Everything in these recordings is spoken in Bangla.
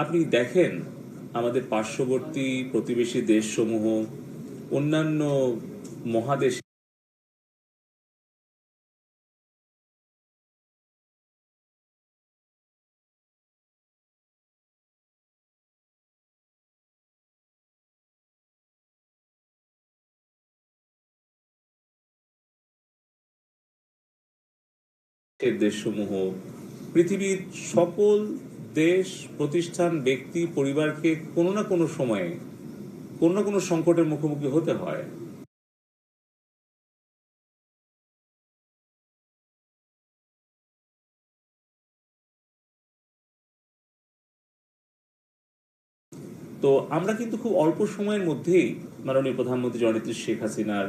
আপনি দেখেন আমাদের পার্শ্ববর্তী প্রতিবেশী দেশসমূহ অন্যান্য মহাদেশ দেশসমূহ পৃথিবীর সকল দেশ, প্রতিষ্ঠান, ব্যক্তি, পরিবারকে কোনো না কোনো সময়ে কোনো না কোনো সংকটের মুখোমুখি হতে হয়। তো আমরা কিন্তু খুব অল্প সময়ের মধ্যেই মাননীয় প্রধানমন্ত্রী জননেত্রী শেখ হাসিনার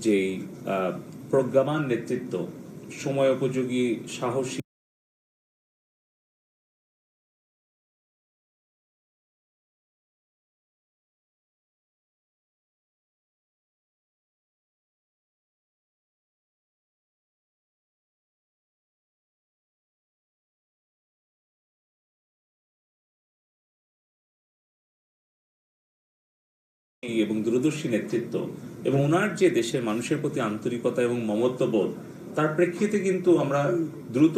যেই প্রজ্ঞামান নেতৃত্ব সময় উপযোগী সাহসী এবং দূরদর্শী নেতৃত্ব এবং ওনার যে দেশের মানুষের প্রতি আন্তরিকতা এবং মমত্ববোধ, তার প্রেক্ষিতে কিন্তু আমরা দ্রুত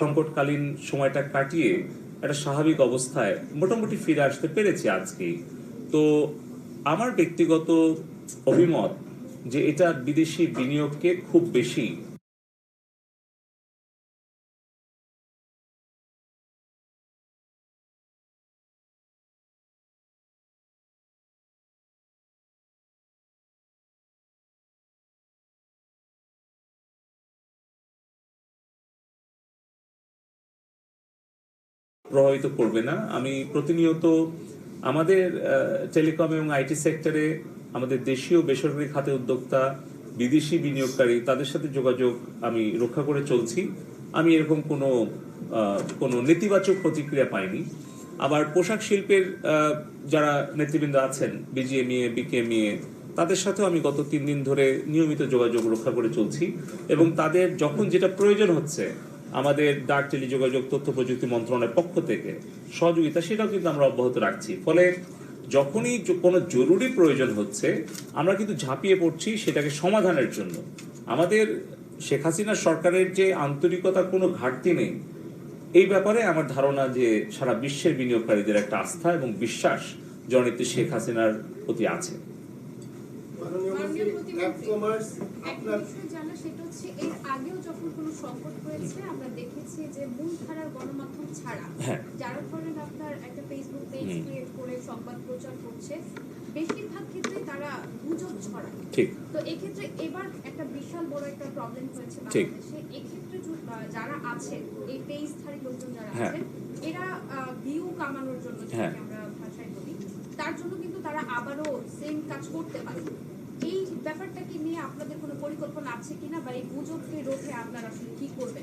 সংকটকালীন সময়টা কাটিয়ে একটা স্বাভাবিক অবস্থায় মোটামুটি ফিরে আসতে পেরেছি আজকেই তো আমার ব্যক্তিগত অভিমত যে এটা বিদেশি বিনিয়োগকে খুব বেশি প্রভাবিত করবে না। আমি প্রতিনিয়ত আমাদের টেলিকম এবং আইটি সেক্টরে আমাদের দেশীয় বেসরকারি খাতে উদ্যোক্তা, বিদেশি বিনিয়োগকারী, তাদের সাথে যোগাযোগ আমি রক্ষা করে চলছি। আমি এরকম কোনো কোনো নেতিবাচক প্রতিক্রিয়া পাইনি। আবার পোশাক শিল্পের যারা নেতৃবৃন্দ আছেন, বিজিএমইএ, বিকেএমইএ, তাদের সাথেও আমি গত তিন দিন ধরে নিয়মিত যোগাযোগ রক্ষা করে চলছি এবং তাদের যখন যেটা প্রয়োজন হচ্ছে আমাদের ডাক, টেলিযোগাযোগ, তথ্য প্রযুক্তি মন্ত্রণালয়ের পক্ষ থেকে সহযোগিতা সেটাও কিন্তু আমরা অব্যাহত রাখছি। ফলে যখনই কোনো জরুরি প্রয়োজন হচ্ছে, আমরা কিন্তু ঝাঁপিয়ে পড়ছি সেটাকে সমাধানের জন্য। আমাদের শেখ হাসিনা সরকারের যে আন্তরিকতার কোনো ঘাটতি নেই, এই ব্যাপারে আমার ধারণা যে সারা বিশ্বের বিনিয়োগকারীদের একটা আস্থা এবং বিশ্বাস জনিত শেখ হাসিনার প্রতি আছে। সেটা হচ্ছে এর আগেও যখন কোনো সংকট হয়েছে আমরা দেখেছি যে মূলধারার গণমাধ্যম ছাড়া হ্যাঁ। যারা ধরেন আপনার একটা ফেসবুক পেজ ক্রিয়েট করে সংবাদ প্রচার করছে বেশিরভাগ ক্ষেত্রে তারা গুজব ছড়ায় ঠিক তো এক্ষেত্রে এবার একটা বিশাল বড় একটা প্রবলেম হয়েছে বাংলাদেশে এক্ষেত্রে যারা আছেন এই পেজধারী লোকজন যারা হ্যাঁ। আছেন এরা ভিউ কামানোর জন্য হ্যাঁ। আমরা ভাষায় বলি তার জন্য কিন্তু তারা আবারও সেম কাজ করতে পারে এই ব্যাপারটাকে নিয়ে আপনাদের কোনো পরিকল্পনা আছে কিনা বা এই গুজবকে রোধে আপনারা আসলে কি করবেন?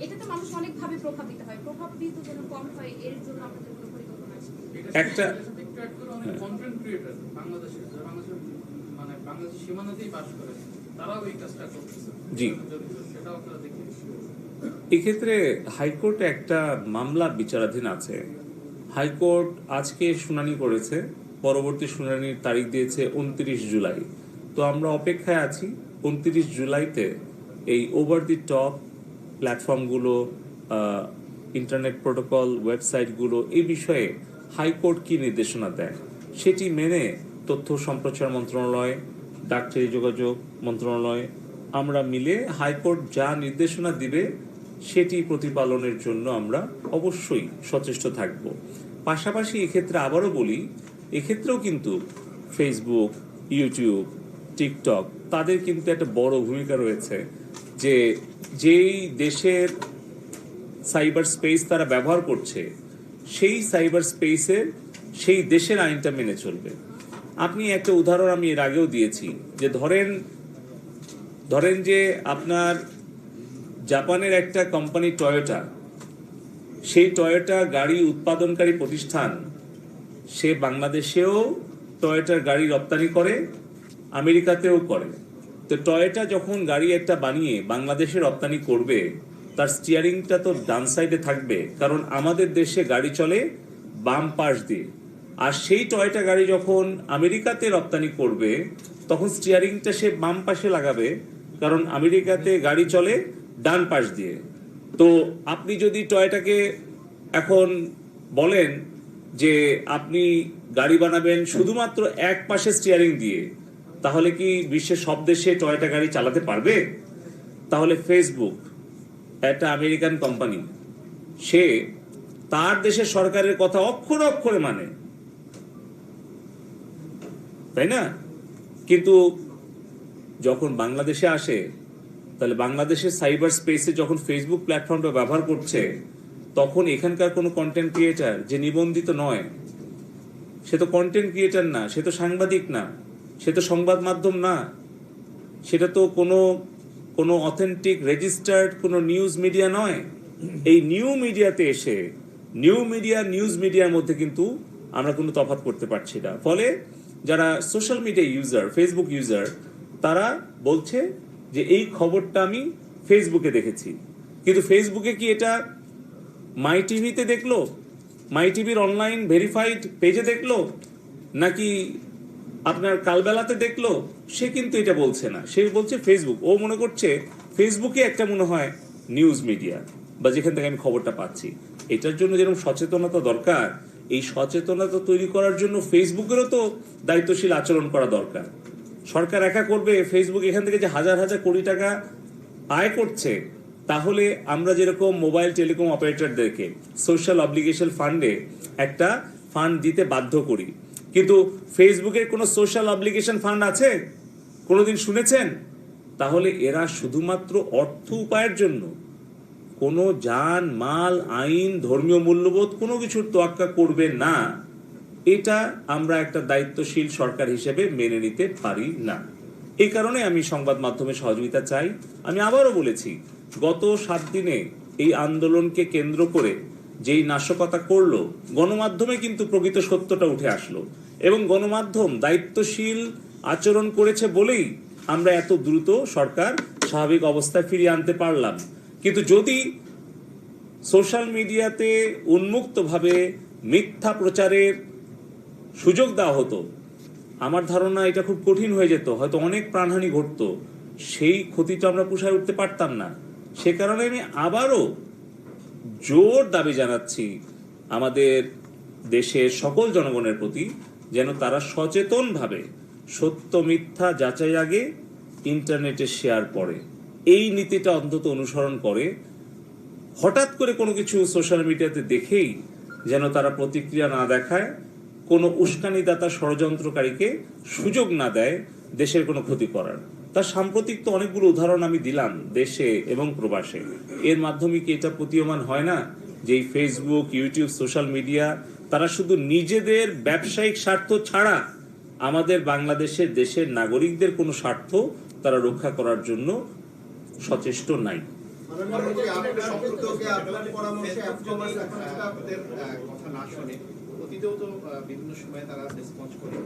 এটা তো মানুষ অনেকভাবে প্রভাবিত হয়। প্রভাবিত যেন কম হয় এর জন্য আপনাদের কোনো পরিকল্পনা আছে? একটা- কন্টেন্ট ক্রিয়েটর বাংলাদেশের বাংলাদেশের মানে বাংলাদেশের সীমানাতেই বাস করে তারাও এই কাজটা করতেছে। জি। সেটাও আপনারা দেখে এক্ষেত্রে হাইকোর্টে একটা মামলা বিচারাধীন আছে। হাইকোর্ট আজকে শুনানি করেছে পরবর্তী শুনানির তারিখ দিয়েছে উনত্রিশ জুলাই। তো আমরা অপেক্ষায় আছি উনত্রিশ জুলাইতে এই ওভার দি টপ প্ল্যাটফর্মগুলো ইন্টারনেট প্রোটোকল ওয়েবসাইটগুলো এই বিষয়ে হাইকোর্ট কি নির্দেশনা দেয়? সেটি মেনে তথ্য সম্প্রচার মন্ত্রণালয় ডাক যোগাযোগ মন্ত্রণালয়, আমরা মিলে হাইকোর্ট যা নির্দেশনা দিবে সেটি প্রতিপালনের জন্য আমরা অবশ্যই সচেষ্ট থাকব। পাশাপাশি এক্ষেত্রে আবারও বলি, এক্ষেত্রেও কিন্তু ফেসবুক ইউটিউব টিকটক তাদের কিন্তু একটা বড় ভূমিকা রয়েছে যে যেই দেশের সাইবার স্পেস তারা ব্যবহার করছে, সেই সাইবার স্পেসের সেই দেশের আইনটা মেনে চলবে। আপনি একটা উদাহরণ আমি এর আগেও দিয়েছি যে ধরেন ধরেন যে আপনার জাপানের একটা কোম্পানি টয়োটা সেই টয়োটা গাড়ি উৎপাদনকারী প্রতিষ্ঠান, সে বাংলাদেশেও টয়োটার গাড়ি রপ্তানি করে আমেরিকাতেও করে। তো টয়োটা যখন গাড়ি একটা বানিয়ে বাংলাদেশে রপ্তানি করবে, তার স্টিয়ারিংটা তো ডান সাইডে থাকবে, কারণ আমাদের দেশে গাড়ি চলে বাম পাশ দিয়ে। আর সেই টয়োটা গাড়ি যখন আমেরিকাতে রপ্তানি করবে, তখন স্টিয়ারিংটা সে বাম পাশে লাগাবে, কারণ আমেরিকাতে গাড়ি চলে ডান পাশ দিয়ে। তো আপনি যদি টয়টাকে এখন বলেন যে আপনি গাড়ি বানাবেন শুধুমাত্র এক পাশে স্টিয়ারিং দিয়ে তাহলে কি বিশ্বের সব দেশে টয়টা গাড়ি চালাতে পারবে? তাহলে ফেসবুক একটা আমেরিকান কোম্পানি সে তার দেশের সরকারের কথা অক্ষরে অক্ষরে মানে। তাই না? কিন্তু যখন বাংলাদেশে আসে, তাহলে বাংলাদেশের সাইবার স্পেসে যখন ফেসবুক প্ল্যাটফর্মটা ব্যবহার করছে, তখন এখানকার কোনো কন্টেন্ট ক্রিয়েটার যে নিবন্ধিত নয়, সে তো কন্টেন্ট ক্রিয়েটার না, সে তো সাংবাদিক না। সে তো সংবাদ মাধ্যম না। সেটা তো কোনো কোনো অথেন্টিক রেজিস্টার্ড কোনো নিউজ মিডিয়া নয়। এই নিউ মিডিয়াতে এসে নিউ মিডিয়া নিউজ মিডিয়ার মধ্যে কিন্তু আমরা কোনো তফাৎ করতে পারছি না। ফলে যারা social media user Facebook user তারা বলছে যে এই খবরটা আমি ফেসবুকে দেখেছি। কিন্তু ফেসবুকে কি এটা মাই টিভিতে দেখল? মাই টিভির অনলাইন ভেরিফাইড পেজে দেখল? নাকি আপনার কালবেলাতে দেখল, সে কিন্তু এটা বলছে না। সে বলছে ফেসবুক ও মনে করছে ফেসবুকে একটা মনে হয় নিউজ মিডিয়া বা যেখান থেকে আমি খবরটা পাচ্ছি। এটার জন্য যেরকম সচেতনতা দরকার, এই সচেতনতা তৈরি করার জন্য ফেসবুকেরও তো দায়িত্বশীল আচরণ করা দরকার। সরকার একা করবে ফেসবুক এখান থেকে যে হাজার হাজার কোটি টাকা আয় করছে, তাহলে আমরা যেরকম মোবাইল টেলিকম অপারেটরদেরকে সোশ্যাল অব্লিগেশন ফান্ডে একটা ফান্ড দিতে বাধ্য করি। কিন্তু ফেসবুকের কোনো সোশ্যাল অব্লিগেশন ফান্ড আছে? কোনোদিন শুনেছেন? তাহলে এরা শুধুমাত্র অর্থ উপায়ের জন্য কোনো যান, মাল, আইন, ধর্মীয় মূল্যবোধ কোনো কিছুর তোয়াক্কা করবে না। এটা আমরা একটা দায়িত্বশীল সরকার হিসেবে মেনে নিতে পারি না। এই কারণে আমি সংবাদ মাধ্যমে সহযোগিতা চাই। আমি আবারও বলেছি, গত সাত দিনে এই আন্দোলনকে কেন্দ্র করে যেই নাশকতা করল, গণমাধ্যমে কিন্তু প্রকৃত সত্যটা উঠে আসলো। এবং গণমাধ্যম দায়িত্বশীল আচরণ করেছে বলেই আমরা এত দ্রুত সরকার স্বাভাবিক অবস্থায় ফিরিয়ে আনতে পারলাম। কিন্তু যদি সোশ্যাল মিডিয়াতে উন্মুক্তভাবে মিথ্যা প্রচারের সুযোগ দেওয়া হতো, আমার ধারণা এটা খুব কঠিন হয়ে যেত, হয়তো অনেক প্রাণহানি ঘটতো। সেই ক্ষতিটা আমরা পুষায় উঠতে পারতাম না। সে কারণে আমি আবারও জোর দাবি জানাচ্ছি আমাদের দেশের সকল জনগণের প্রতি যেন তারা সচেতনভাবে সত্য মিথ্যা যাচাই আগে ইন্টারনেটে শেয়ার করে। এই নীতিটা অন্তত অনুসরণ করে। হঠাৎ করে কোনো কিছু সোশ্যাল মিডিয়াতে দেখেই যেন তারা প্রতিক্রিয়া না দেখায়, কোনো উস্কানিদাতা ষড়যন্ত্রকারীকে সুযোগ না দেয়, দেশের কোনো ক্ষতি করার। তার সাম্প্রতিক তো অনেকগুলো উদাহরণ আমি দিলাম দেশে এবং প্রবাসে। এর মাধ্যমে কি এটা প্রতীয়মান হয় না? যে ফেসবুক ইউটিউব সোশ্যাল মিডিয়া তারা শুধু নিজেদের ব্যবসায়িক স্বার্থ ছাড়া আমাদের বাংলাদেশের দেশের নাগরিকদের কোনো স্বার্থ তারা রক্ষা করার জন্য সচেষ্ট নাই। আহ, কথা না শোনে অতীতেও তো বিভিন্ন সময় তারা রেসপন্স করে।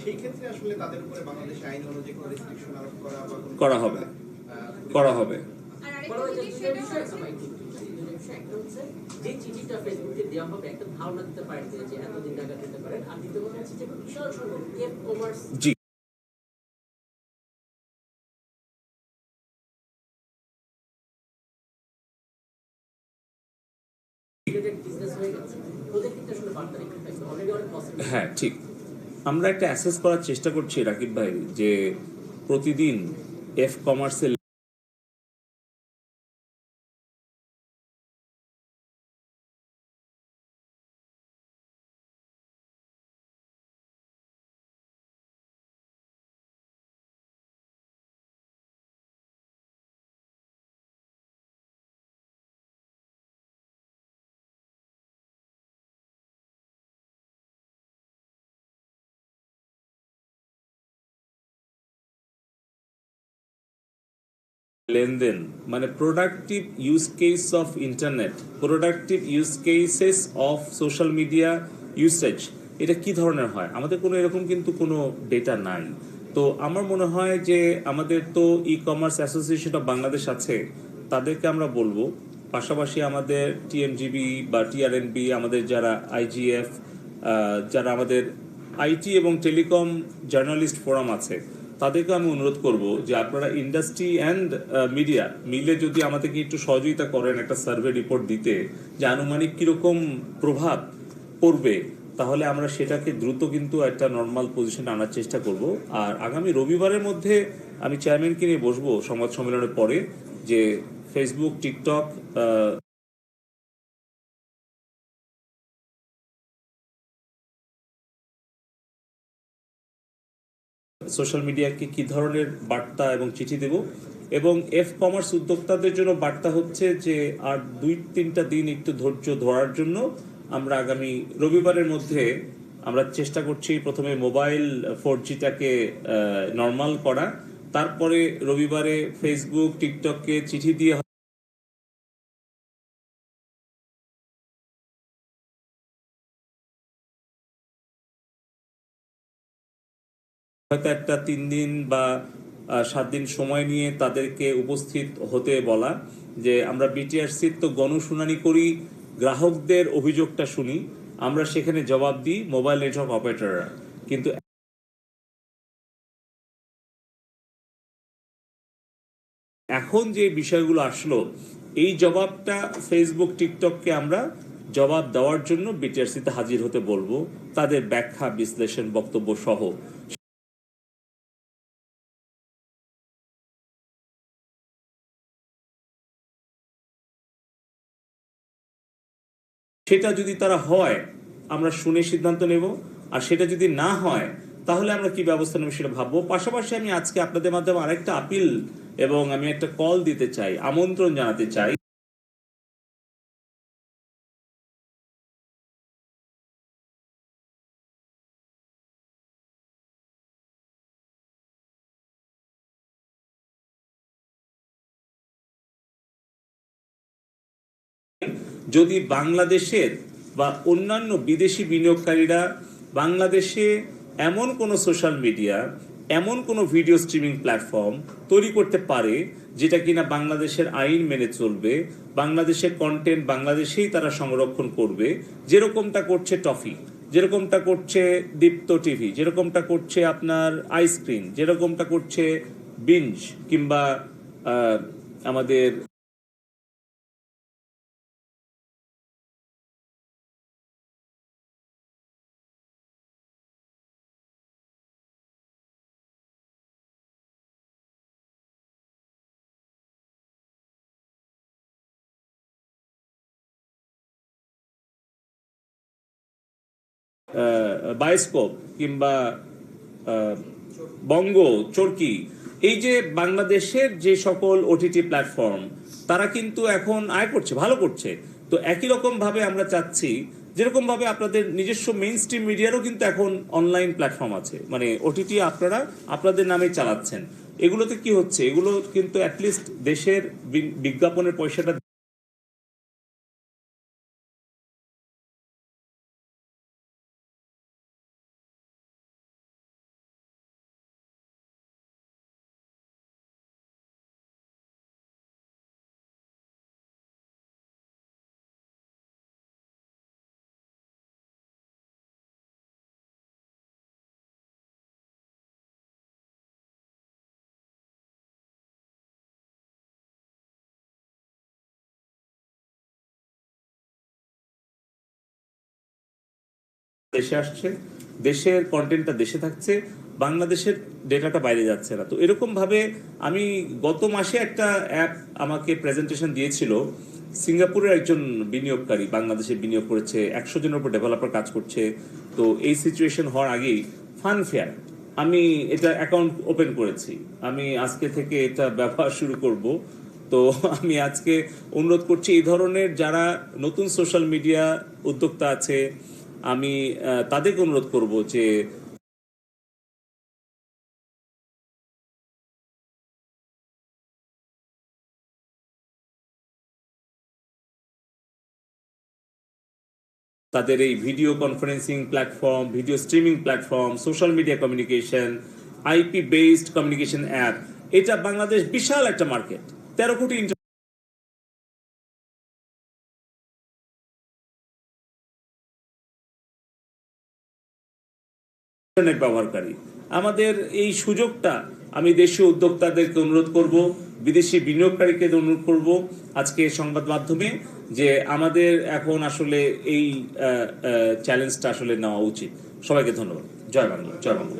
সেই ক্ষেত্রে আসলে তাদের উপরে বাংলাদেশ আইন অনুযায়ী কোনো রেস্ট্রিকশন আরোপ করা বা করা হবে। করা হবে। যে যে চিঠিটা ফেসবুকে দেওয়া হবে একটা ধারণা দিতে পারেন যে এতদিন নাগাদ দিতে পারেন। আর দ্বিতীয় কথা হচ্ছে যে বিশাল সংখ্যক এফ কমার্স হ্যাঁ ঠিক। আমরা একটা অ্যাসেস করার চেষ্টা করছি রাকিব ভাই যে প্রতিদিন এফ কমার্সের লেনদেন মানে productive use case of internet productive use cases of social media usage এটা কি ধরনের হয়? আমাদের কোনো এরকম কিন্তু কোনো ডেটা নাই। তো আমার মনে হয় যে আমাদের তো e commerce association of Bangladesh আছে, তাদেরকে আমরা বলব। পাশাপাশি আমাদের টিএমজিবি বা টিআরএনবি আমাদের যারা আইজিএফ যারা আমাদের আইটি এবং টেলিকম জার্নালিস্ট ফোরাম আছে তাদেরকে আমি অনুরোধ করব যে আপনারা ইন্ডাস্ট্রি অ্যান্ড মিডিয়া মিলে যদি আমাদেরকে একটু সহযোগিতা করেন, একটা সার্ভে রিপোর্ট দিতে যে আনুমানিক কীরকম প্রভাব পড়বে, তাহলে আমরা সেটাকে দ্রুত কিন্তু একটা নর্মাল পজিশনে আনার চেষ্টা করব। আর আগামী রবিবারের মধ্যে আমি চেয়ারম্যানকে নিয়ে বসবো সংবাদ সম্মেলনের পরে যে ফেসবুক টিকটক সোশ্যাল মিডিয়াকে কি ধরনের বার্তা এবং চিঠি দেব? এবং এফ কমার্স উদ্যোক্তাদের জন্য বার্তা হচ্ছে যে, আর দুই তিনটা দিন একটু ধৈর্য ধরার জন্য আমরা আগামী রবিবারের মধ্যে আমরা চেষ্টা করছি প্রথমে মোবাইল ফোর জিটাকে নর্মাল করা। তারপরে রবিবারে ফেসবুক টিকটককে চিঠি দিয়ে হয়তো একটা তিন দিন বা সাত দিন সময় নিয়ে তাদেরকে উপস্থিত হতে বলা যে, আমরা বিটিআরসির তো গণশুনানি করি, গ্রাহকদের অভিযোগটা শুনি, আমরা সেখানে জবাব দিই মোবাইল নেটওয়ার্ক অপারেটররা। কিন্তু এখন যে বিষয়গুলো আসলো, এই জবাবটা ফেসবুক টিকটককে আমরা জবাব দেওয়ার জন্য বিটিআরসিতে হাজির হতে বলব। তাদের ব্যাখ্যা, বিশ্লেষণ বক্তব্য সহ সেটা যদি তারা হয়, আমরা শুনে সিদ্ধান্ত নেব। আর সেটা যদি না হয়, তাহলে আমরা কি ব্যবস্থা নেব সেটা ভাববো। পাশাপাশি আমি আজকে আপনাদের মাধ্যমে আরেকটা আপিল এবং আমি একটা কল দিতে চাই, আমন্ত্রণ জানাতে চাই। যদি বাংলাদেশের বা অন্যান্য বিদেশি বিনিয়োগকারীরা বাংলাদেশে এমন কোনো সোশ্যাল মিডিয়া, এমন কোনো ভিডিও স্ট্রিমিং প্ল্যাটফর্ম তৈরি করতে পারে যেটা কিনা বাংলাদেশের আইন মেনে চলবে, বাংলাদেশের কন্টেন্ট বাংলাদেশেই তারা সংরক্ষণ করবে, যেরকমটা করছে টফি, যেরকমটা করছে দীপ্ত টিভি, যেরকমটা করছে আপনার আইসক্রিম যেরকমটা করছে বিঞ্জ কিংবা আমাদের বায়োস্কোপ কিংবা বঙ্গ, চরকি, এই যে বাংলাদেশের যে সকল ওটিটি প্ল্যাটফর্ম তারা কিন্তু এখন আয় করছে, ভালো করছে। তো একই রকম ভাবে আমরা চাচ্ছি, যেরকম ভাবে আপনাদের নিজস্ব মেইন স্ট্রিম মিডিয়ারও কিন্তু এখন অনলাইন প্ল্যাটফর্ম আছে। মানে ওটিটি আপনারা, আপনাদের নামে চালাচ্ছেন। এগুলোতে কি হচ্ছে? এগুলো কিন্তু অ্যাটলিস্ট দেশের বিজ্ঞাপনের পয়সাটা দেশে আসছে, দেশের কন্টেন্টটা দেশে থাকছে, বাংলাদেশের ডেটাটা বাইরে যাচ্ছে না। তো এরকম ভাবে আমি গত মাসে একটা অ্যাপ আমাকে প্রেজেন্টেশন দিয়েছিল, সিঙ্গাপুরের একজন বিনিয়োগকারী, বাংলাদেশে বিনিয়োগ করেছে, একশো জনের উপর ডেভেলপার কাজ করছে। তো এই সিচুয়েশন হওয়ার আগেই ফান ফেয়ার আমি এটা অ্যাকাউন্ট ওপেন করেছি। আমি আজকে থেকে এটা ব্যবহার শুরু করব। তো আমি আজকে অনুরোধ করছি, এই ধরনের যারা নতুন সোশ্যাল মিডিয়া উদ্যোক্তা আছে আমি তাদেরকে অনুরোধ করব যে তাদের এই video conferencing platform, video streaming platform, social media communication IP based communication app, এটা বাংলাদেশ বিশাল একটা মার্কেট। তেরো কোটি ইন্টারনেট ব্যবহারকারী। আমাদের এই সুযোগটা আমি দেশীয় উদ্যোক্তাদেরকে অনুরোধ করব, বিদেশি বিনিয়োগকারীকে অনুরোধ করব আজকে সংবাদ মাধ্যমে যে আমাদের এখন আসলে এই চ্যালেঞ্জটা আসলে নেওয়া উচিত। সবাইকে ধন্যবাদ। জয় বাংলা জয় বাংলা।